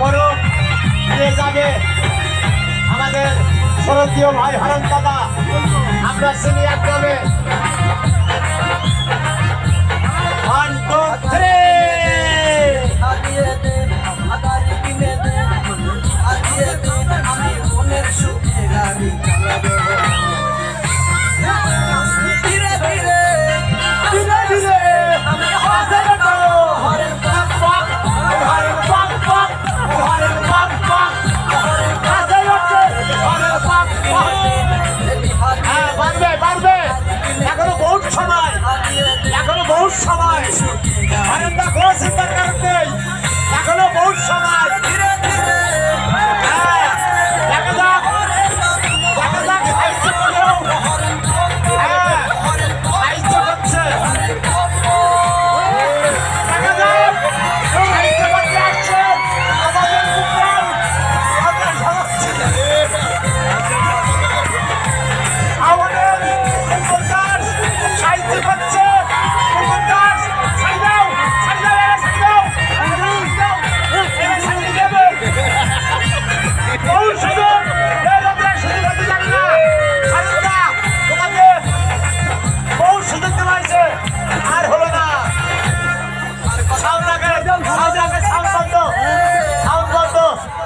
বড় নিয়ে যাবে আমাদের শরদীয় ভাই হরণ দাদা আমরা সিনিয়র ক্লাবে Oh,